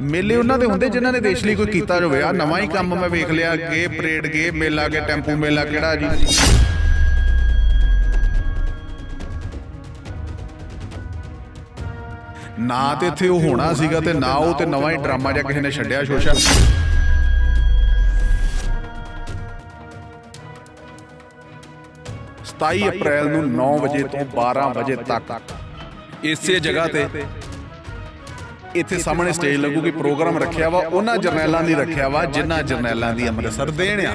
ਮੇਲੇ ਉਹਨਾਂ ਦੇ ਹੁੰਦੇ ਜਿਨ੍ਹਾਂ ਨੇ ਦੇਸ਼ ਲਈ ਕੋਈ ਕੀਤਾ ਹੋਵੇ ਆ ਨਵਾਂ ਹੀ ਕੰਮ ਮੈਂ ਵੇਖ ਲਿਆ ਗੇ ਪਰੇਡ ਗੇ ਮੇਲਾ ਗੇ ਟੈਂਪੂ ਮੇਲਾ, ਕਿਹੜਾ ਜੀ? ਨਾ ਤੇ ਇੱਥੇ ਉਹ ਹੋਣਾ ਸੀਗਾ ਤੇ ਨਾ ਉਹ ਤੇ ਨਵਾਂ ਹੀ ਡਰਾਮਾ ਜਿਹਾ ਕਿਸੇ ਨੇ ਛੱਡਿਆ, ਸ਼ੋਸ਼ਾ। ਸਤਾਈ ਅਪ੍ਰੈਲ ਨੂੰ 9 ਵਜੇ ਤੋਂ 12 ਵਜੇ ਤੱਕ। ਇਸੇ ਜਗ੍ਹਾ ਤੇ ਇੱਥੇ ਸਾਹਮਣੇ ਸਟੇਜ ਲੱਗੂਗੀ ਪ੍ਰੋਗਰਾਮ ਰੱਖਿਆ ਵਾ, ਉਹਨਾਂ ਜਰਨੈਲਾਂ ਦੀ ਰੱਖਿਆ ਵਾ, ਜਿਨ੍ਹਾਂ ਜਰਨੈਲਾਂ ਦੀ ਅੰਮ੍ਰਿਤਸਰ ਦੇਣ ਆ।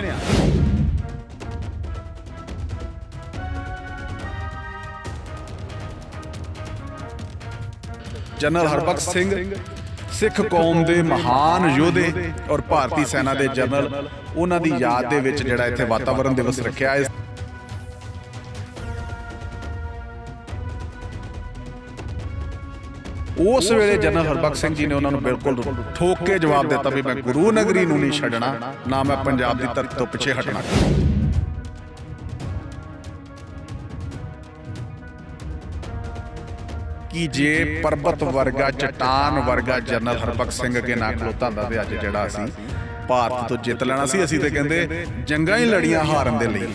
ਜਨਰਲ ਹਰਬਖਸ਼ ਸਿੰਘ, ਸਿੱਖ ਕੌਮ ਦੇ ਮਹਾਨ ਯੋਧੇ ਔਰ ਭਾਰਤੀ ਸੈਨਾ ਦੇ ਜਨਰਲ, ਉਹਨਾਂ ਦੀ ਯਾਦ ਦੇ ਵਿੱਚ ਜਿਹੜਾ ਇੱਥੇ ਵਾਤਾਵਰਣ ਦਿਵਸ ਰੱਖਿਆ ਹੈ। ਉਸ ਵੇਲੇ ਜਨਰਲ ਹਰਬਖਸ਼ ਸਿੰਘ ਜੀ ਨੇ ਉਹਨਾਂ ਨੂੰ ਬਿਲਕੁਲ ਠੋਕ ਕੇ ਜਵਾਬ ਦਿੱਤਾ ਵੀ ਮੈਂ ਗੁਰੂ ਨਗਰੀ ਨੂੰ ਨਹੀਂ ਛੱਡਣਾ, ਨਾ ਮੈਂ ਪੰਜਾਬ ਦੀ ਧਰਤੀ ਤੋਂ ਪਿੱਛੇ ਹਟਣਾ। ਕਿ ਜੇ ਪਰਬਤ ਵਰਗਾ, ਚਟਾਨ ਵਰਗਾ ਜਨਰਲ ਹਰਬਖਸ਼ ਸਿੰਘ ਅੱਗੇ ਨਾ ਖਲੋਤਾ ਹੁੰਦਾ ਤੇ ਅੱਜ ਜਿਹੜਾ ਅਸੀਂ ਭਾਰਤ ਤੋਂ ਜਿੱਤ ਲੈਣਾ ਸੀ, ਅਸੀਂ ਤੇ ਕਹਿੰਦੇ ਜੰਗਾਂ ਹੀ ਲੜੀਆਂ ਹਾਰਨ ਦੇ ਲਈ।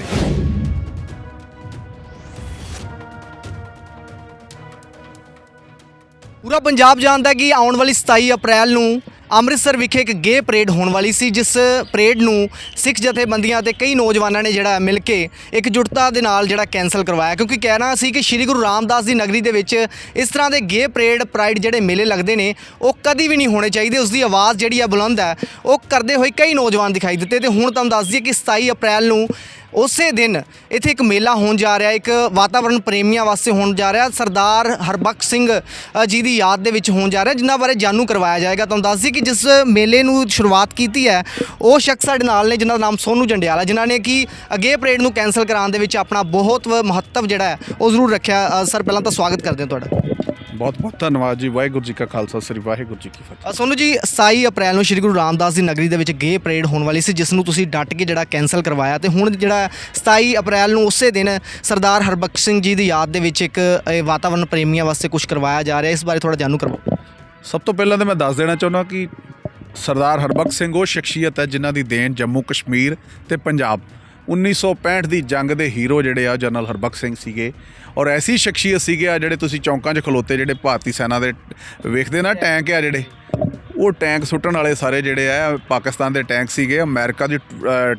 ਪੂਰਾ ਪੰਜਾਬ ਜਾਣਦਾ ਹੈ ਕਿ ਆਉਣ ਵਾਲੀ 27 ਅਪ੍ਰੈਲ ਨੂੰ ਅੰਮ੍ਰਿਤਸਰ ਵਿਖੇ ਇੱਕ ਗੇ ਪਰੇਡ ਹੋਣ ਵਾਲੀ ਸੀ, ਜਿਸ ਪਰੇਡ ਨੂੰ ਸਿੱਖ ਜਥੇਬੰਦੀਆਂ ਤੇ ਕਈ ਨੌਜਵਾਨਾਂ ਨੇ ਜਿਹੜਾ ਮਿਲ ਕੇ ਇਕਜੁੱਟਤਾ ਦੇ ਨਾਲ ਜਿਹੜਾ ਕੈਨਸਲ ਕਰਵਾਇਆ। ਕਿਉਂਕਿ ਕਹਿਣਾ ਸੀ ਕਿ ਸ੍ਰੀ ਗੁਰੂ ਰਾਮਦਾਸ ਦੀ ਨਗਰੀ ਦੇ ਵਿੱਚ ਇਸ ਤਰ੍ਹਾਂ ਦੇ ਗੇ ਪਰੇਡ, ਪ੍ਰਾਈਡ ਜਿਹੜੇ ਮੇਲੇ ਲੱਗਦੇ ਨੇ, ਉਹ ਕਦੀ ਵੀ ਨਹੀਂ ਹੋਣੇ ਚਾਹੀਦੇ। ਉਸ ਦੀ ਆਵਾਜ਼ ਜਿਹੜੀ ਆ ਬੁਲੰਦ ਹੈ, ਉਹ ਕਰਦੇ ਹੋਏ ਕਈ ਨੌਜਵਾਨ ਦਿਖਾਈ ਦਿੱਤੇ। ਤੇ ਹੁਣ ਤੁਹਾਨੂੰ ਦੱਸ ਦਈਏ ਕਿ 27 ਅਪ੍ਰੈਲ ਨੂੰ ਉਸੇ ਦਿਨ ਇੱਥੇ ਇੱਕ ਮੇਲਾ ਹੋਣ ਜਾ ਰਿਹਾ, ਇੱਕ ਵਾਤਾਵਰਣ ਪ੍ਰੇਮੀਆਂ ਵਾਸਤੇ ਹੋਣ ਜਾ ਰਿਹਾ, ਸਰਦਾਰ ਹਰਬਖਸ਼ ਸਿੰਘ ਜੀ ਦੀ ਯਾਦ ਦੇ ਵਿੱਚ ਹੋਣ ਜਾ ਰਿਹਾ, ਜਿਨ੍ਹਾਂ ਬਾਰੇ ਜਾਣੂ ਕਰਵਾਇਆ ਜਾਏਗਾ। ਤੁਹਾਨੂੰ ਦੱਸ ਦਈਏ ਕਿ ਜਿਸ ਮੇਲੇ ਨੂੰ ਸ਼ੁਰੂਆਤ ਕੀਤੀ ਹੈ, ਉਹ ਸ਼ਖਸ ਸਾਡੇ ਨਾਲ ਨੇ, ਜਿਨ੍ਹਾਂ ਦਾ ਨਾਮ ਸੋਨੂ ਜੰਡਿਆਲਾ, ਜਿਨ੍ਹਾਂ ਨੇ ਕਿ ਅਗੇ ਪਰੇਡ ਨੂੰ ਕੈਨਸਲ ਕਰਾਉਣ ਦੇ ਵਿੱਚ ਆਪਣਾ ਬਹੁਤ ਮਹੱਤਵ ਜਿਹੜਾ ਹੈ, ਉਹ ਜ਼ਰੂਰ ਰੱਖਿਆ। ਸਰ, ਪਹਿਲਾਂ ਤਾਂ ਸਵਾਗਤ ਕਰਦੇ ਹਾਂ ਤੁਹਾਡਾ। ਬਹੁਤ ਬਹੁਤ ਧੰਨਵਾਦ ਜੀ ਵਾਹਿਗੁਰੂ ਜੀ ਕਾ ਖਾਲਸਾ ਸ੍ਰੀ ਵਾਹਿਗੁਰੂ ਜੀ ਕੀ ਫਤਿਹ। ਸੋਨੂ ਜੀ 27 ਅਪ੍ਰੈਲ ਨੂੰ ਸ਼੍ਰੀ ਗੁਰੂ ਰਾਮਦਾਸ ਦੀ ਨਗਰੀ ਦੇ ਵਿੱਚ ਗੇ ਪਰੇਡ ਹੋਣ ਵਾਲੀ ਸੀ ਜਿਸ ਨੂੰ ਤੁਸੀਂ ਡਟ ਕੇ ਜਿਹੜਾ ਕੈਨਸਲ ਕਰਵਾਇਆ ਤੇ ਹੁਣ ਜਿਹੜਾ 27 ਅਪ੍ਰੈਲ ਨੂੰ ਉਸੇ ਦਿਨ ਸਰਦਾਰ ਹਰਬਖਸ਼ ਸਿੰਘ ਜੀ ਦੀ ਯਾਦ ਦੇ ਵਿੱਚ ਇੱਕ ਅ, ਵਾਤਾਵਰਣ ਪ੍ਰੇਮੀਆਂ ਵਾਸਤੇ ਕੁਝ ਕਰਵਾਇਆ ਜਾ ਰਿਹਾ ਇਸ ਬਾਰੇ ਥੋੜਾ ਜਾਣੂ ਕਰਵਾਓ ਸਭ ਤੋਂ ਪਹਿਲਾਂ ਤਾਂ ਮੈਂ ਦੱਸ ਦੇਣਾ ਚਾਹੁੰਦਾ ਕਿ ਸਰਦਾਰ ਹਰਬਖਸ਼ ਸਿੰਘ ਉਹ ਸ਼ਖਸੀਅਤ ਹੈ ਜਿਨ੍ਹਾਂ ਦੀ ਦੇਣ ਜੰਮੂ ਕਸ਼ਮੀਰ ਤੇ ਪੰਜਾਬ 1965 ਦੀ ਜੰਗ ਦੇ ਹੀਰੋ ਜਿਹੜੇ ਆ, ਜਨਰਲ ਹਰਬਖਸ਼ ਸਿੰਘ ਸੀਗੇ। ਔਰ ਐਸੀ ਸ਼ਖਸੀਅਤ ਸੀਗੇ ਆ ਜਿਹੜੇ ਤੁਸੀਂ ਚੌਂਕਾਂ 'ਚ ਖਲੋਤੇ, ਜਿਹੜੇ ਭਾਰਤੀ ਸੈਨਾ ਦੇ ਵੇਖਦੇ ਨਾ ਟੈਂਕ ਆ ਜਿਹੜੇ, ਉਹ ਟੈਂਕ ਸੁੱਟਣ ਵਾਲੇ ਸਾਰੇ ਜਿਹੜੇ ਆ, ਪਾਕਿਸਤਾਨ ਦੇ ਟੈਂਕ ਸੀਗੇ, ਅਮਰੀਕਾ ਦੀ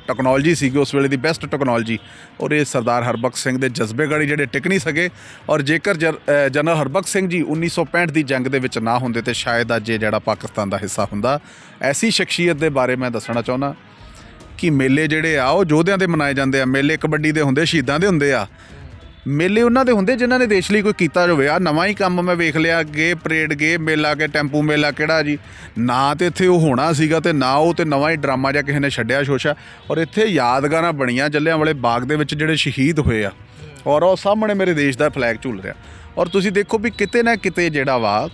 ਟੈਕਨੋਲੋਜੀ ਸੀਗੀ, ਉਸ ਵੇਲੇ ਦੀ ਬੈਸਟ ਟੈਕਨੋਲੋਜੀ ਔਰ ਇਹ ਸਰਦਾਰ ਹਰਬਖਸ਼ ਸਿੰਘ ਦੇ ਜਜ਼ਬੇ ਗਾੜੀ ਜਿਹੜੇ ਟਿਕ ਨਹੀਂ ਸਕੇ। ਔਰ ਜੇਕਰ ਜਨਰਲ ਹਰਬਖਸ਼ ਸਿੰਘ ਜੀ 1965 ਦੀ ਜੰਗ ਦੇ ਵਿੱਚ ਨਾ ਹੁੰਦੇ ਤੇ ਸ਼ਾਇਦ ਅੱਜ ਇਹ ਜਿਹੜਾ ਪਾਕਿਸਤਾਨ ਦਾ ਹਿੱਸਾ ਹੁੰਦਾ। ਐਸੀ ਸ਼ਖਸੀਅਤ ਦੇ ਬਾਰੇ ਮੈਂ ਦੱਸਣਾ ਚਾਹੁੰਦਾ। ਕਿ ਮੇਲੇ ਜਿਹੜੇ ਆ, ਉਹ ਯੋਧਿਆਂ ਦੇ ਮਨਾਏ ਜਾਂਦੇ ਆ। ਮੇਲੇ ਕਬੱਡੀ ਦੇ ਹੁੰਦੇ, ਸ਼ਹੀਦਾਂ ਦੇ ਹੁੰਦੇ ਆ। ਮੇਲੇ ਉਹਨਾਂ ਦੇ ਹੁੰਦੇ ਜਿਨ੍ਹਾਂ ਨੇ ਦੇਸ਼ ਲਈ ਕੋਈ ਕੀਤਾ ਹੋਵੇ ਆ ਨਵਾਂ ਹੀ ਕੰਮ ਮੈਂ ਵੇਖ ਲਿਆ ਗੇ ਪਰੇਡ ਗੇ ਮੇਲਾ ਕੇ ਟੈਂਪੂ ਮੇਲਾ ਕਿਹੜਾ ਜੀ? ਨਾ ਤੇ ਇੱਥੇ ਉਹ ਹੋਣਾ ਸੀਗਾ ਤੇ ਨਾ ਉਹ ਤੇ ਨਵਾਂ ਹੀ ਡਰਾਮਾ ਜਿਹਾ ਕਿਸੇ ਨੇ ਛੱਡਿਆ ਸ਼ੋਸ਼ਾ। ਔਰ ਇੱਥੇ ਯਾਦਗਾਰਾਂ ਬਣੀਆਂ ਜੱਲਿਆਂ ਵਾਲੇ ਬਾਗ ਦੇ ਵਿੱਚ ਜਿਹੜੇ ਸ਼ਹੀਦ ਹੋਏ ਆ। ਔਰ ਉਹ ਸਾਹਮਣੇ ਮੇਰੇ ਦੇਸ਼ ਦਾ ਫਲੈਗ ਝੂਲ ਰਿਹਾ। ਔਰ ਤੁਸੀਂ ਦੇਖੋ ਵੀ ਕਿਤੇ ਨਾ ਕਿਤੇ ਜਿਹੜਾ ਵਾ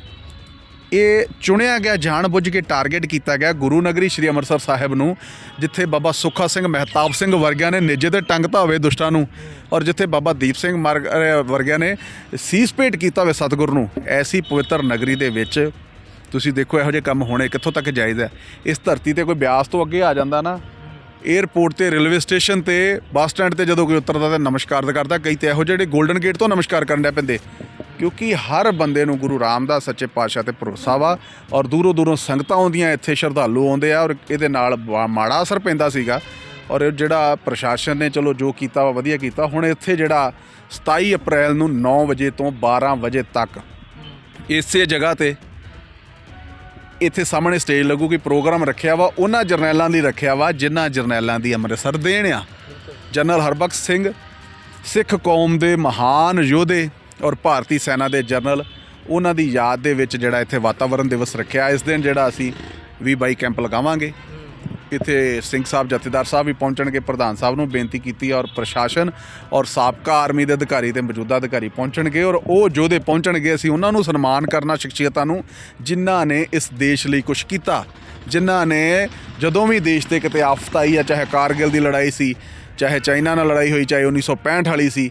ਇਹ ਚੁਣਿਆ ਗਿਆ ਜਾਣ ਬੁੱਝ ਕੇ ਟਾਰਗੇਟ ਕੀਤਾ ਗਿਆ ਗੁਰੂ ਨਗਰੀ ਸ੍ਰੀ ਅੰਮ੍ਰਿਤਸਰ ਸਾਹਿਬ ਨੂੰ, ਜਿੱਥੇ ਬਾਬਾ ਸੁੱਖਾ ਸਿੰਘ ਮਹਿਤਾਬ ਸਿੰਘ ਵਰਗਿਆਂ ਨੇ ਨਿੱਜੇ ਤੇ ਟੰਗਤਾ ਹੋਵੇ ਦੁਸ਼ਟਾਂ ਨੂੰ ਔਰ ਜਿੱਥੇ ਬਾਬਾ ਦੀਪ ਸਿੰਘ ਮਰਗ- ਵਰਗਿਆਂ ਨੇ ਸੀਸ ਭੇਟ ਕੀਤਾ ਹੋਵੇ ਸਤਿਗੁਰ ਨੂੰ, ਐਸੀ ਪਵਿੱਤਰ ਨਗਰੀ ਦੇ ਵਿੱਚ ਤੁਸੀਂ ਦੇਖੋ ਇਹੋ ਜਿਹੇ ਕੰਮ ਹੋਣੇ ਕਿੱਥੋਂ ਤੱਕ ਜਾਇਜ਼ ਹੈ ਇਸ ਧਰਤੀ ਤੇ ਕੋਈ ਬਿਆਸ ਤੋਂ ਅੱਗੇ ਆ ਜਾਂਦਾ ਨਾ 에ਅਰਪੋਰਟ ਤੇ ਰੇਲਵੇ ਸਟੇਸ਼ਨ ਤੇ ਬੱਸ ਸਟੈਂਡ ਤੇ ਜਦੋਂ ਕੋਈ ਉਤਰਦਾ ਤਾਂ ਨਮਸਕਾਰ ਕਰਦਾ। ਕਈ ਤੇ ਇਹੋ ਜਿਹੜੇ 골ਡਨ ਗੇਟ ਤੋਂ ਨਮਸਕਾਰ ਕਰਨ ਡਿਆ ਪੈਂਦੇ। ਕਿਉਂਕਿ ਹਰ ਬੰਦੇ ਨੂੰ ਗੁਰੂ ਰਾਮਦਾਸ, ਸੱਚੇ ਪਾਤਸ਼ਾਹ ਤੇ ਭਰੋਸਾ ਵਾ ਔਰ ਦੂਰੋਂ ਦੂਰੋਂ ਸੰਗਤਾਂ ਆਉਂਦੀਆਂ, ਇੱਥੇ ਸ਼ਰਧਾਲੂ ਆਉਂਦੇ ਆ ਔਰ ਇਹਦੇ ਨਾਲ ਮਾੜਾ ਅਸਰ ਪੈਂਦਾ ਸੀਗਾ। ਔਰ ਇਹ ਜਿਹੜਾ ਪ੍ਰਸ਼ਾਸਨ ਨੇ ਚਲੋ ਜੋ ਕੀਤਾ ਵਾ ਵਧੀਆ ਕੀਤਾ, ਹੁਣ ਇੱਥੇ ਜਿਹੜਾ 27 ਅਪ੍ਰੈਲ ਨੂੰ 9 ਵਜੇ ਤੋਂ 12 ਵਜੇ ਤੱਕ, ਇਸੇ ਜਗ੍ਹਾ ਤੇ ਇੱਥੇ ਸਾਹਮਣੇ ਸਟੇਜ ਲੱਗੂਗੀ ਪ੍ਰੋਗਰਾਮ ਰੱਖਿਆ ਵਾ, ਉਹਨਾਂ ਜਰਨੈਲਾਂ ਦੀ ਰੱਖਿਆ ਵਾ, ਜਿਨ੍ਹਾਂ ਜਰਨੈਲਾਂ ਦੀ ਅੰਮ੍ਰਿਤਸਰ ਦੇਣ ਆ। ਜਨਰਲ ਹਰਬਖਸ਼ ਸਿੰਘ, ਸਿੱਖ ਕੌਮ ਦੇ ਮਹਾਨ ਯੋਧੇ ਔਰ ਭਾਰਤੀ ਸੈਨਾ ਦੇ ਜਨਰਲ ਉਹਨਾਂ ਦੀ ਯਾਦ ਦੇ ਵਿੱਚ ਜਿਹੜਾ ਇੱਥੇ ਵਾਤਾਵਰਣ ਦਿਵਸ ਰੱਖਿਆ, ਇਸ ਦਿਨ ਜਿਹੜਾ ਅਸੀਂ ਵੀ ਬਾਈ ਕੈਂਪ ਲਗਾਵਾਂਗੇ। ਇੱਥੇ ਸਿੰਘ ਸਾਹਿਬ ਜਥੇਦਾਰ ਸਾਹਿਬ ਵੀ ਪਹੁੰਚਣਗੇ। ਪ੍ਰਧਾਨ ਸਾਹਿਬ ਨੂੰ ਬੇਨਤੀ ਕੀਤੀ ਔਰ ਪ੍ਰਸ਼ਾਸਨ ਔਰ ਸਾਬਕਾ ਆਰਮੀ ਦੇ ਅਧਿਕਾਰੀ ਤੇ ਮੌਜੂਦਾ ਅਧਿਕਾਰੀ ਪਹੁੰਚਣਗੇ ਔਰ ਉਹ ਯੋਧੇ ਪਹੁੰਚਣਗੇ, ਅਸੀਂ ਉਹਨਾਂ ਨੂੰ ਸਨਮਾਨ ਕਰਨਾ, ਸ਼ਖਸੀਅਤਾਂ ਨੂੰ, ਜਿਨ੍ਹਾਂ ਨੇ ਇਸ ਦੇਸ਼ ਲਈ ਕੁਝ ਕੀਤਾ। ਜਿਨ੍ਹਾਂ ਨੇ ਜਦੋਂ ਵੀ ਦੇਸ਼ ਤੇ ਕਿਤੇ ਆਫਤ ਆਈ ਆ, ਚਾਹੇ ਕਾਰਗਿਲ ਦੀ ਲੜਾਈ ਸੀ, ਚਾਹੇ ਚਾਈਨਾ ਨਾਲ ਲੜਾਈ ਹੋਈ, ਚਾਹੇ 1965 ਵਾਲੀ ਸੀ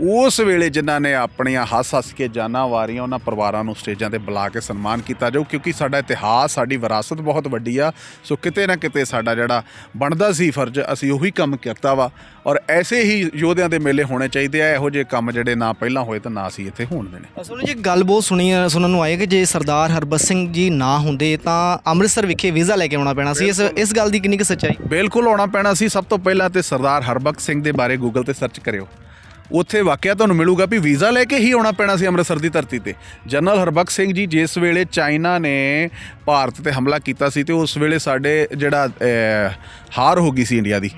ਉਸ ਵੇਲੇ ਜਿਨ੍ਹਾਂ ਨੇ ਆਪਣੀਆਂ ਹੱਸ-ਹੱਸ ਕੇ ਜਾਨਾਂ ਵਾਰੀਆਂ ਉਹਨਾਂ ਪਰਿਵਾਰਾਂ ਨੂੰ ਸਟੇਜਾਂ ਤੇ ਬੁਲਾ ਕੇ ਸਨਮਾਨ ਕੀਤਾ ਜਾਊ ਕਿਉਂਕਿ ਸਾਡਾ ਇਤਿਹਾਸ ਸਾਡੀ ਵਿਰਾਸਤ ਬਹੁਤ ਵੱਡੀ ਆ। ਸੋ ਕਿਤੇ ਨਾ ਕਿਤੇ ਸਾਡਾ ਜਿਹੜਾ ਬਣਦਾ ਸੀ ਫਰਜ਼ ਅਸੀਂ ਉਹੀ ਕੰਮ ਕੀਤਾ ਵਾ। ਔਰ ਐਸੇ ਹੀ ਯੋਧਿਆਂ ਦੇ ਮੇਲੇ ਹੋਣੇ ਚਾਹੀਦੇ ਆ ਇਹੋ ਜਿਹੇ ਕੰਮ ਜਿਹੜੇ ਨਾ ਪਹਿਲਾਂ ਹੋਏ ਤਾਂ ਨਾ ਅਸੀਂ ਇੱਥੇ ਹੋਣ ਦੇਣੇ। ਅਸਲ ਵਿੱਚ ਗੱਲ ਬਹੁਤ ਸੁਣੀ ਸੁਣਨ ਨੂੰ ਆਈ ਹੈ ਕਿ ਜੇ ਸਰਦਾਰ ਹਰਬੰਸ ਸਿੰਘ ਜੀ ਨਾ ਹੁੰਦੇ ਤਾਂ ਅੰਮ੍ਰਿਤਸਰ ਵਿਖੇ ਵੀਜ਼ਾ ਲੈ ਕੇ ਆਉਣਾ ਪੈਣਾ ਸੀ। ਇਸ ਇਸ ਗੱਲ ਦੀ ਕਿੰਨੀ ਕੁ ਸੱਚਾਈ? ਬਿਲਕੁਲ ਆਉਣਾ ਪੈਣਾ ਸੀ। ਸਭ ਤੋਂ ਪਹਿਲਾਂ ਤੇ ਸਰਦਾਰ ਹਰਬਖਸ਼ ਸਿੰਘ ਦੇ ਬਾਰੇ ਗੂਗਲ ਤੇ ਸਰਚ ਕਰਿਓ। ਉੱਥੇ ਵਾਕਿਆ ਤੁਹਾਨੂੰ ਮਿਲੂਗਾ ਵੀ ਵੀਜ਼ਾ ਲੈ ਕੇ ਹੀ ਆਉਣਾ ਪੈਣਾ ਸੀ ਅੰਮ੍ਰਿਤਸਰ ਦੀ ਧਰਤੀ ਤੇ। ਜਨਰਲ ਹਰਬਖਸ਼ ਸਿੰਘ ਜੀ, ਜਿਸ ਵੇਲੇ ਚਾਈਨਾ ਨੇ ਭਾਰਤ ਤੇ ਹਮਲਾ ਕੀਤਾ ਸੀ ਤੇ ਉਸ ਵੇਲੇ ਸਾਡੇ ਜਿਹੜਾ ਹਾਰ ਹੋ ਗਈ ਸੀ ਇੰਡੀਆ ਦੀ।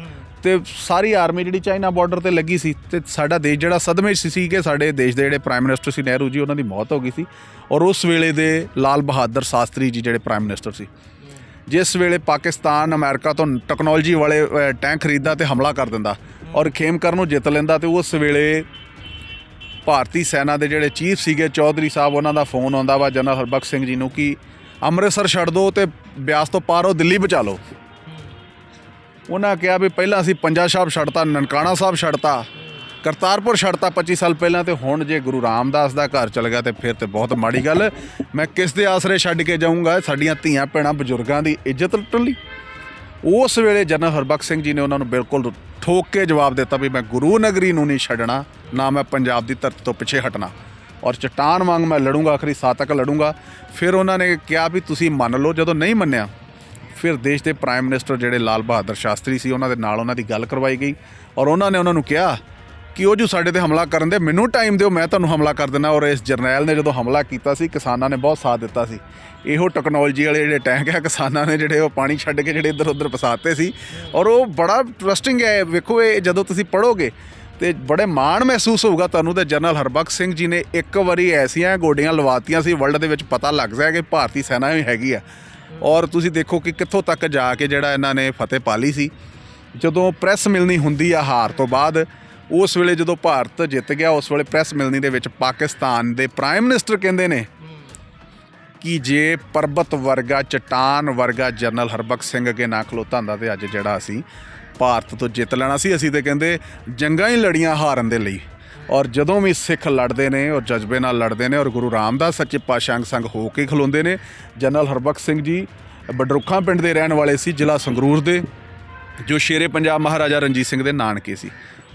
ਤੇ ਸਾਰੀ ਆਰਮੀ ਜਿਹੜੀ ਚਾਈਨਾ ਬਾਰਡਰ ਤੇ ਲੱਗੀ ਸੀ ਤੇ ਸਾਡਾ ਦੇਸ਼ ਜਿਹੜਾ ਸਦਮੇ 'ਚ ਸੀ ਕਿ ਸਾਡੇ ਦੇਸ਼ ਦੇ ਜਿਹੜੇ ਪ੍ਰਾਈਮ ਮਿਨਿਸਟਰ ਸੀ ਨਹਿਰੂ ਜੀ, ਉਹਨਾਂ ਦੀ ਮੌਤ ਹੋ ਗਈ ਸੀ। ਔਰ ਉਸ ਵੇਲੇ ਦੇ ਲਾਲ ਬਹਾਦਰ ਸ਼ਾਸਤਰੀ ਜੀ ਜਿਹੜੇ ਪ੍ਰਾਈਮ ਮਿਨਿਸਟਰ ਸੀ। ਜਿਸ ਵੇਲੇ ਪਾਕਿਸਤਾਨ ਅਮਰੀਕਾ ਤੋਂ ਟੈਕਨੋਲੋਜੀ ਵਾਲੇ ਟੈਂਕ ਖਰੀਦਦਾ ਤੇ ਹਮਲਾ ਕਰ ਦਿੰਦਾ। ਔਰ ਖੇਮਕਰ ਨੂੰ ਜਿੱਤ ਲੈਂਦਾ ਤੇ ਉਸ ਵੇਲੇ ਭਾਰਤੀ ਸੈਨਾ ਦੇ ਜਿਹੜੇ ਚੀਫ ਸੀਗੇ, ਚੌਧਰੀ ਸਾਹਿਬ, ਉਹਨਾਂ ਦਾ ਫੋਨ ਆਉਂਦਾ ਵਾ ਜਨਰਲ ਹਰਬਖਸ਼ ਸਿੰਘ ਜੀ ਨੂੰ ਕਿ ਅੰਮ੍ਰਿਤਸਰ ਛੱਡ ਦਿਓ ਤੇ ਬਿਆਸ ਤੋਂ ਪਾਰੋ ਦਿੱਲੀ ਬਚਾ ਲਓ। ਉਹਨਾਂ ਕਿਹਾ ਵੀ ਪਹਿਲਾਂ ਅਸੀਂ ਪੰਜਾ ਸਾਹਿਬ ਛੱਡਤਾ, ਨਨਕਾਣਾ ਸਾਹਿਬ ਛੱਡਤਾ, ਕਰਤਾਰਪੁਰ ਛੱਡਤਾ 25 ਸਾਲ ਪਹਿਲਾਂ ਤੇ ਹੁਣ ਜੇ ਗੁਰੂ ਰਾਮਦਾਸ ਦਾ ਘਰ ਚਲ ਗਿਆ ਤੇ ਫਿਰ ਤੇ ਬਹੁਤ ਮਾੜੀ ਗੱਲ। ਮੈਂ ਕਿਸ ਦੇ ਆਸਰੇ ਛੱਡ ਕੇ ਜਾਊਂਗਾ? ਸਾਡੀਆਂ ਧੀਆਂ ਭੈਣਾਂ ਬਜ਼ੁਰਗਾਂ ਦੀ ਇੱਜ਼ਤ ਲੁੱਟਣ ਲਈ। ਉਸ ਵੇਲੇ ਜਨਰਲ ਹਰਬਖਸ਼ ਸਿੰਘ ਜੀ ਨੇ ਉਹਨਾਂ ਨੂੰ ਬਿਲਕੁਲ ਠੋਕ ਕੇ ਜਵਾਬ ਦਿੱਤਾ ਵੀ ਮੈਂ ਗੁਰੂ ਨਗਰੀ ਨੂੰ ਨਹੀਂ ਛੱਡਣਾ, ਨਾ ਮੈਂ ਪੰਜਾਬ ਦੀ ਧਰਤੀ ਤੋਂ ਪਿੱਛੇ ਹਟਣਾ। ਔਰ ਚਟਾਨ ਵਾਂਗ ਮੈਂ ਲੜੂੰਗਾ, ਆਖਰੀ ਸਾਹ ਤੱਕ ਲੜੂੰਗਾ। ਫਿਰ ਉਹਨਾਂ ਨੇ ਕਿਹਾ ਵੀ ਤੁਸੀਂ ਮੰਨ ਲਓ, ਜਦੋਂ ਨਹੀਂ ਮੰਨਿਆ, ਫਿਰ ਦੇਸ਼ ਦੇ ਪ੍ਰਾਈਮ ਮਿਨਿਸਟਰ ਜਿਹੜੇ ਲਾਲ ਬਹਾਦਰ ਸ਼ਾਸਤਰੀ ਸੀ, ਉਹਨਾਂ ਦੇ ਨਾਲ ਉਹਨਾਂ ਦੀ ਗੱਲ ਕਰਵਾਈ ਗਈ। ਔਰ ਉਹਨਾਂ ਨੇ ਉਹਨਾਂ ਨੂੰ ਕਿਹਾ ਕਿ ਉਹ ਜੋ ਸਾਡੇ ਤੇ ਹਮਲਾ ਕਰਨ ਦੇ? ਮੈਨੂੰ ਟਾਈਮ ਦਿਓ, ਮੈਂ ਤੁਹਾਨੂੰ ਹਮਲਾ ਕਰ ਦਿੰਦਾ। ਔਰ ਇਸ ਜਰਨੈਲ ਨੇ ਜਦੋਂ ਹਮਲਾ ਕੀਤਾ ਸੀ, ਕਿਸਾਨਾਂ ਨੇ ਬਹੁਤ ਸਾਥ ਦਿੱਤਾ ਸੀ। ਇਹੋ ਟੈਕਨੋਲੋਜੀ ਵਾਲੇ ਜਿਹੜੇ ਟੈਂਕ ਆ, ਕਿਸਾਨਾਂ ਨੇ ਜਿਹੜੇ ਉਹ ਪਾਣੀ ਛੱਡ ਕੇ ਜਿਹੜੇ ਇੱਧਰ ਉੱਧਰ ਪਸਾਤੇ ਸੀ। ਔਰ ਉਹ ਬੜਾ ਇੰਟਰਸਟਿੰਗ ਹੈ। ਵੇਖੋ, ਇਹ ਜਦੋਂ ਤੁਸੀਂ ਪੜੋਗੇ ਤੇ ਬੜੇ ਮਾਣ ਮਹਿਸੂਸ ਹੋਊਗਾ ਤੁਹਾਨੂੰ ਤੇ ਜਨਰਲ ਹਰਬਖਸ਼ ਸਿੰਘ ਜੀ ਨੇ ਇੱਕ ਵਾਰੀ ਐਸੀਆਂ ਗੋਡੀਆਂ ਲਵਾਤੀਆਂ ਸੀ ਵਰਲਡ ਦੇ ਵਿੱਚ ਪਤਾ ਲੱਗ ਜਾਏ ਕਿ ਭਾਰਤੀ ਸੈਨਾ ਵੀ ਹੈਗੀ ਆ। ਔਰ ਤੁਸੀਂ ਦੇਖੋ ਕਿ ਕਿੱਥੋਂ ਤੱਕ ਜਾ ਕੇ ਜਿਹੜਾ ਇਹਨਾਂ ਨੇ ਫਤਿਹ ਪਾ ਲਈ ਸੀ। ਜਦੋਂ ਪ੍ਰੈਸ ਮਿਲਣੀ ਹੁੰਦੀ ਆ ਹਾਰ ਤੋਂ ਬਾਅਦ ਉਸ ਵੇਲੇ ਜਦੋਂ ਭਾਰਤ ਜਿੱਤ ਗਿਆ, ਉਸ ਵੇਲੇ ਪ੍ਰੈਸ ਮਿਲਣੀ ਦੇ ਵਿੱਚ ਪਾਕਿਸਤਾਨ ਦੇ ਪ੍ਰਾਈਮ ਮਿਨਿਸਟਰ ਕਹਿੰਦੇ ਨੇ ਕਿ ਜੇ ਪਰਬਤ ਵਰਗਾ, ਚਟਾਨ ਵਰਗਾ ਜਨਰਲ ਹਰਬਖਸ਼ ਸਿੰਘ ਅੱਗੇ ਨਾ ਖਲੋਤਾ ਹੁੰਦਾ ਤੇ ਅੱਜ ਜਿਹੜਾ ਅਸੀਂ ਭਾਰਤ ਤੋਂ ਜਿੱਤ ਲੈਣਾ ਸੀ, ਅਸੀਂ ਤੇ ਕਹਿੰਦੇ ਜੰਗਾਂ ਹੀ ਲੜੀਆਂ ਹਾਰਨ ਦੇ ਲਈ। ਔਰ ਜਦੋਂ ਵੀ ਸਿੱਖ ਲੜਦੇ ਨੇ ਔਰ ਜਜ਼ਬੇ ਨਾਲ ਲੜਦੇ ਨੇ ਔਰ ਗੁਰੂ ਰਾਮਦਾਸ ਸੱਚੇ ਪਾਤਸ਼ਾਹ ਸੰਗ ਹੋ ਕੇ ਖਲੋਂਦੇ ਨੇ, ਜਨਰਲ ਹਰਬਖਸ਼ ਸਿੰਘ ਜੀ ਬਡਰੁੱਖਾਂ ਪਿੰਡ ਦੇ ਰਹਿਣ ਵਾਲੇ ਸੀ, ਜ਼ਿਲ੍ਹਾ ਸੰਗਰੂਰ ਦੇ, ਜੋ ਸ਼ੇਰੇ ਪੰਜਾਬ ਮਹਾਰਾਜਾ ਰਣਜੀਤ ਸਿੰਘ ਦੇ ਨਾਨਕੇ ਸੀ।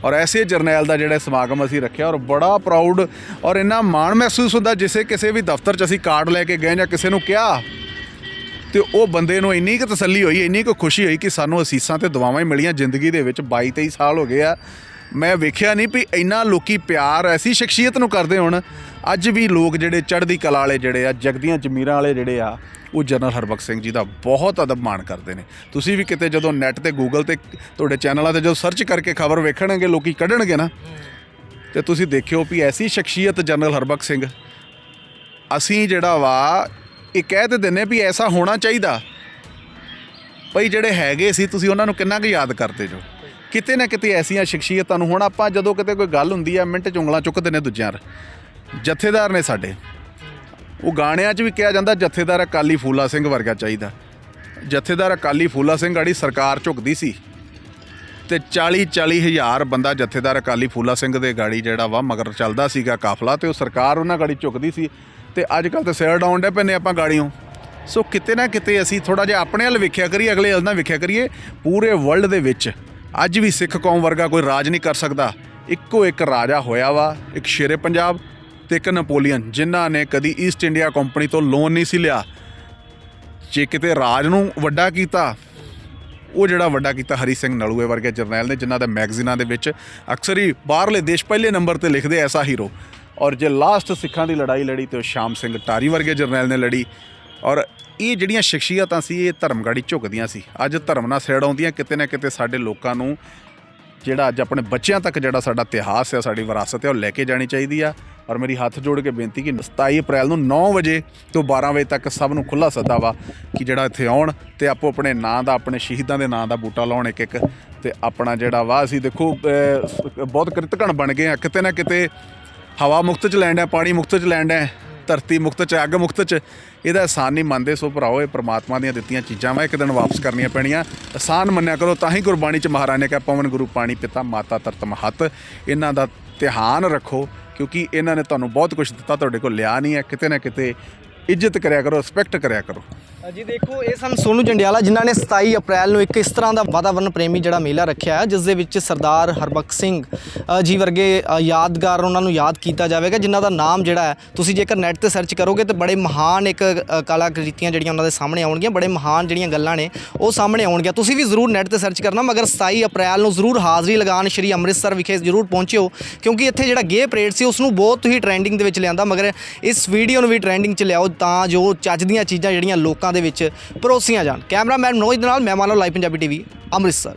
ਔਰ ਐਸੇ ਜਰਨੈਲ ਦਾ ਜਿਹੜਾ ਸਮਾਗਮ ਅਸੀਂ ਰੱਖਿਆ ਔਰ ਬੜਾ ਪ੍ਰਾਊਡ ਔਰ ਇੰਨਾ ਮਾਣ ਮਹਿਸੂਸ ਹੁੰਦਾ ਜਿਸੇ ਕਿਸੇ ਵੀ ਦਫ਼ਤਰ 'ਚ ਅਸੀਂ ਕਾਰਡ ਲੈ ਕੇ ਗਏ ਜਾਂ ਕਿਸੇ ਨੂੰ ਕਿਹਾ ਤੇ ਉਹ ਬੰਦੇ ਨੂੰ ਇੰਨੀ ਕੁ ਤਸੱਲੀ ਹੋਈ, ਇੰਨੀ ਕੁ ਖੁਸ਼ੀ ਹੋਈ ਕਿ ਸਾਨੂੰ ਅਸੀਸਾਂ ਤੇ ਦੁਆਵਾਂ ਹੀ ਮਿਲੀਆਂ ਜ਼ਿੰਦਗੀ ਦੇ ਵਿੱਚ 22 23 ਸਾਲ ਹੋ ਗਏ ਆ। ਮੈਂ ਵੇਖਿਆ ਨਹੀਂ ਵੀ ਇੰਨਾ ਲੋਕੀ ਪਿਆਰ, ਐਸੀ ਸ਼ਖਸੀਅਤ ਨੂੰ ਕਰਦੇ ਹੁਣ। ਅੱਜ ਵੀ ਲੋਕ ਜਿਹੜੇ ਚੜ੍ਹਦੀ ਕਲਾ ਵਾਲੇ ਜਿਹੜੇ ਆ, ਜਗਦੀਆਂ ਜ਼ਮੀਰਾਂ ਵਾਲੇ ਜਿਹੜੇ ਆ ਉਹ ਜਨਰਲ ਹਰਬਖਸ਼ ਸਿੰਘ ਜੀ ਦਾ ਬਹੁਤ ਅਦਬ ਮਾਣ ਕਰਦੇ ਨੇ। ਤੁਸੀਂ ਵੀ ਕਿਤੇ ਜਦੋਂ ਨੈਟ ਤੇ ਗੂਗਲ ਤੇ ਤੁਹਾਡੇ ਚੈਨਲਾਂ ਤੇ ਜਦੋਂ ਸਰਚ ਕਰਕੇ ਖਬਰ ਵੇਖਣਗੇ, ਲੋਕੀ ਕੱਢਣਗੇ ਨਾ। ਤੇ ਤੁਸੀਂ ਦੇਖਿਓ ਵੀ ਐਸੀ ਸ਼ਖਸੀਅਤ ਜਨਰਲ ਹਰਬਖਸ਼ ਸਿੰਘ, ਅਸੀਂ ਜਿਹੜਾ ਵਾ, ਇਹ ਕਹਿ ਤੇ ਦਿੰਨੇ ਵੀ ਐਸਾ ਹੋਣਾ ਚਾਹੀਦਾ। ਭਈ ਜਿਹੜੇ ਹੈਗੇ ਸੀ, ਤੁਸੀਂ ਉਹਨਾਂ ਨੂੰ ਕਿੰਨਾ ਕੁ ਯਾਦ ਕਰਦੇ ਜੋ। ਕਿਤੇ ਨਾ ਕਿਤੇ ਐਸੀਆਂ ਸ਼ਖਸੀਅਤਾਂ ਨੂੰ ਹੁਣ ਆਪਾਂ ਜਦੋਂ ਕਿਤੇ ਕੋਈ ਗੱਲ ਹੁੰਦੀ ਆ, ਮਿੰਟ ਚ ਉਂਗਲਾਂ ਚੁੱਕਦੇ ਨੇ ਦੂਜਿਆਂ ਜਥੇਦਾਰ ਨੇ ਸਾਡੇ। ਉਹ ਗਾਣਿਆਂ 'ਚ ਵੀ ਕਿਹਾ ਜਾਂਦਾ ਜਥੇਦਾਰ ਅਕਾਲੀ ਫੂਲਾ ਸਿੰਘ ਵਰਗਾ ਚਾਹੀਦਾ। ਜਥੇਦਾਰ ਅਕਾਲੀ ਫੂਲਾ ਸਿੰਘ ਗਾੜੀ ਸਰਕਾਰ ਝੁਕਦੀ ਸੀ ਤੇ 40 40 ਹਜ਼ਾਰ ਬੰਦਾ ਜਥੇਦਾਰ ਅਕਾਲੀ ਫੂਲਾ ਸਿੰਘ ਦੇ ਗਾੜੀ ਜਿਹੜਾ ਵਾ ਮਗਰ ਚੱਲਦਾ ਸੀਗਾ ਕਾਫਲਾ ਤੇ ਉਹ ਸਰਕਾਰ ਉਹਨਾਂ ਗਾੜੀ ਝੁਕਦੀ ਸੀ ਤੇ ਅੱਜ ਕੱਲ ਤੇ ਸਿਰ ਡਾਉਣ ਡੇ ਪੈਨੇ ਆਪਾਂ ਗਾੜੀਆਂ ਸੋ ਕਿਤੇ ਨਾ ਕਿਤੇ ਅਸੀਂ ਥੋੜਾ ਜਿਹਾ ਆਪਣੇ ਵੱਲ ਵੇਖਿਆ ਕਰੀਏ, ਅਗਲੇ ਵੱਲ ਨਾ ਵੇਖਿਆ ਕਰੀਏ, ਪੂਰੇ ਵਰਲਡ ਦੇ ਵਿੱਚ ਅੱਜ ਵੀ ਸਿੱਖ ਕੌਮ ਵਰਗਾ ਕੋਈ ਰਾਜ ਨਹੀਂ ਕਰ ਸਕਦਾ। ਇੱਕੋ ਇੱਕ ਰਾਜਾ ਹੋਇਆ ਵਾ, ਇੱਕ ਸ਼ੇਰੇ ਪੰਜਾਬ ਤੇ ਇੱਕ ਨਪੋਲੀਅਨ, ਜਿਨ੍ਹਾਂ ਨੇ ਕਦੀ ਈਸਟ ਇੰਡੀਆ ਕੰਪਨੀ ਤੋਂ ਲੋਨ ਨਹੀਂ ਸੀ ਲਿਆ। ਜੇ ਕਿਤੇ ਰਾਜ ਨੂੰ ਵੱਡਾ ਕੀਤਾ, ਉਹ ਜਿਹੜਾ ਵੱਡਾ ਕੀਤਾ ਹਰੀ ਸਿੰਘ ਨਲੂਏ ਵਰਗੇ ਜਰਨੈਲ ਨੇ, ਜਿਨ੍ਹਾਂ ਦਾ ਮੈਗਜ਼ੀਨਾਂ ਦੇ ਵਿੱਚ ਅਕਸਰ ਹੀ ਬਾਹਰਲੇ ਦੇਸ਼ ਪਹਿਲੇ ਨੰਬਰ ਤੇ ਲਿਖਦੇ ਐਸਾ ਹੀਰੋ। ਔਰ ਜੇ ਲਾਸਟ ਸਿੱਖਾਂ ਦੀ ਲੜਾਈ ਲੜੀ ਤੇ ਉਹ ਸ਼ਾਮ ਸਿੰਘ ਟਾਰੀ ਵਰਗੇ ਜਰਨੈਲ ਨੇ ਲੜੀ। ਔਰ ਇਹ ਜਿਹੜੀਆਂ ਸ਼ਖਸੀਅਤਾਂ ਸੀ, ਇਹ ਧਰਮਗਾੜੀ ਝੁਕਦੀਆਂ ਸੀ। ਅੱਜ ਧਰਮ ਨਾਲ ਸਿਰ ਆਉਂਦੀਆਂ, ਕਿਤੇ ਨਾ ਕਿਤੇ ਸਾਡੇ ਲੋਕਾਂ ਨੂੰ ਜਿਹੜਾ ਅੱਜ ਆਪਣੇ ਬੱਚਿਆਂ ਤੱਕ ਜਿਹੜਾ ਸਾਡਾ ਇਤਿਹਾਸ ਹੈ ਸਾਡੀ ਵਿਰਾਸਤ ਹੈ ਉਹ ਲੈ ਕੇ ਜਾਣੀ ਚਾਹੀਦੀ ਆ। ਔਰ ਮੇਰੀ ਹੱਥ ਜੋੜ ਕੇ ਬੇਨਤੀ ਕਿ 27 ਅਪ੍ਰੈਲ ਨੂੰ 9 ਵਜੇ ਤੋਂ 12 ਵਜੇ ਤੱਕ ਸਭ ਨੂੰ ਖੁੱਲਾ ਸੱਦਾ ਵਾ ਕਿ ਜਿਹੜਾ ਇੱਥੇ ਆਉਣ ਤੇ ਆਪੋ ਆਪਣੇ ਨਾਂ ਦਾ ਆਪਣੇ ਸ਼ਹੀਦਾਂ ਦੇ ਨਾਂ ਦਾ ਬੂਟਾ ਲਾਉਣ ਇੱਕ ਇੱਕ ਤੇ ਆਪਣਾ ਜਿਹੜਾ ਵਾ ਅਸੀਂ ਦੇਖੋ ਅਹ, ਸ- ਬਹੁਤ ਕ੍ਰਿਤਕਣ ਬਣ ਗਏ ਆ। ਕਿਤੇ ਨਾ ਕਿਤੇ ਹਵਾ ਮੁਕਤ ਚ ਲੈਂਡ ਹੈ ਪਾਣੀ ਮੁਕਤ ਚ ਲੈਂਡ ਹੈ ਧਰਤੀ ਮੁਕਤ ਚ, ਅੱਗ ਮੁਕਤ ਚ। ਇਹਦਾ ਆਸਾਨ ਨਹੀਂ ਮੰਨਦੇ, ਸੋ ਭਰਾਓ, ਇਹ ਪ੍ਰਮਾਤਮਾ ਦੀਆਂ ਦਿੱਤੀਆਂ ਚੀਜ਼ਾਂ ਵਾ, ਇੱਕ ਦਿਨ ਵਾਪਸ ਕਰਨੀਆਂ ਪੈਣੀਆਂ। ਆਸਾਨ ਮੰਨਿਆ ਕਰੋ, ਤਾਂ ਹੀ ਗੁਰਬਾਣੀ ਚ ਮਹਾਰਾਜ ਨੇ ਕਿਹਾ, ਪਵਨ ਗੁਰੂ ਪਾਣੀ ਪਿਤਾ, ਮਾਤਾ ਤਰਤ ਮਹਤ। ਇਹਨਾਂ ਦਾ ਧਿਆਨ ਰੱਖੋ, ਕਿਉਂਕਿ ਇਹਨਾਂ ਨੇ ਤੁਹਾਨੂੰ ਬਹੁਤ ਕੁਝ ਦਿੱਤਾ, ਤੁਹਾਡੇ ਕੋਲ ਲਿਆ ਨਹੀਂ ਹੈ। ਕਿਤੇ ਨਾ ਕਿਤੇ ਇੱਜ਼ਤ ਕਰਿਆ ਕਰੋ, ਰਿਸਪੈਕਟ ਕਰਿਆ ਕਰੋ। ਜੀ ਦੇਖੋ, ਇਹ ਸਨ ਸੋਨੂ ਜੰਡਿਆਲਾ, ਜਿਨ੍ਹਾਂ ਨੇ 27 ਅਪ੍ਰੈਲ ਨੂੰ ਇੱਕ ਇਸ ਤਰ੍ਹਾਂ ਦਾ ਵਾਤਾਵਰਣ ਪ੍ਰੇਮੀ ਜਿਹੜਾ ਮੇਲਾ ਰੱਖਿਆ ਹੈ, ਜਿਸ ਦੇ ਵਿੱਚ ਸਰਦਾਰ ਹਰਬਖਸ਼ ਸਿੰਘ ਜੀ ਵਰਗੇ ਯਾਦਗਾਰ ਉਹਨਾਂ ਨੂੰ ਯਾਦ ਕੀਤਾ ਜਾਵੇਗਾ, ਜਿਨ੍ਹਾਂ ਦਾ ਨਾਮ ਜਿਹੜਾ ਹੈ, ਤੁਸੀਂ ਜੇਕਰ ਨੈੱਟ ਤੇ ਸਰਚ ਕਰੋਗੇ ਤੇ ਬੜੇ ਮਹਾਨ ਇੱਕ ਕਲਾਕ੍ਰਿਤੀਆਂ ਜਿਹੜੀਆਂ ਉਹਨਾਂ ਦੇ ਸਾਹਮਣੇ ਆਉਣਗੀਆਂ, ਬੜੇ ਮਹਾਨ ਜਿਹੜੀਆਂ ਗੱਲਾਂ ਨੇ, ਉਹ ਸਾਹਮਣੇ ਆਉਣਗੀਆਂ। ਤੁਸੀਂ ਵੀ ਜ਼ਰੂਰ ਨੈੱਟ ਤੇ ਸਰਚ ਕਰਨਾ, ਮਗਰ 27 ਅਪ੍ਰੈਲ ਨੂੰ ਜ਼ਰੂਰ ਹਾਜ਼ਰੀ ਲਗਾਉਣ ਸ਼੍ਰੀ ਅੰਮ੍ਰਿਤਸਰ ਵਿਖੇ ਜ਼ਰੂਰ ਪਹੁੰਚਿਓ, ਕਿਉਂਕਿ ਇੱਥੇ ਜਿਹੜਾ ਗੇ ਪਰੇਡ ਸੀ ਉਸ ਨੂੰ ਬਹੁਤ ਹੀ ਟ੍ਰੈਂਡਿੰਗ ਦੇ ਵਿੱਚ ਲਿਆਂਦਾ, ਮਗਰ ਇਸ ਵੀਡੀਓ ਨੂੰ ਵੀ ਟ੍ਰੈਂਡਿੰਗ 'ਚ ਲਿਆਓ, ਤਾਂ ਜੋ ਚੱਜ ਦੀਆਂ ਚੀਜ਼ਾਂ ਜਿਹੜੀਆਂ ਲੋਕਾਂ ਦੇ ਵਿੱਚ ਪਰੋਸੀਆਂ ਜਾਣ। ਕੈਮਰਾਮੈਨ ਮਨੋਜ ਦੇ ਨਾਲ ਮੈਂ ਮਾਨਵ ਲਾਈਵ ਪੰਜਾਬੀ ਟੀਵੀ ਅੰਮ੍ਰਿਤਸਰ।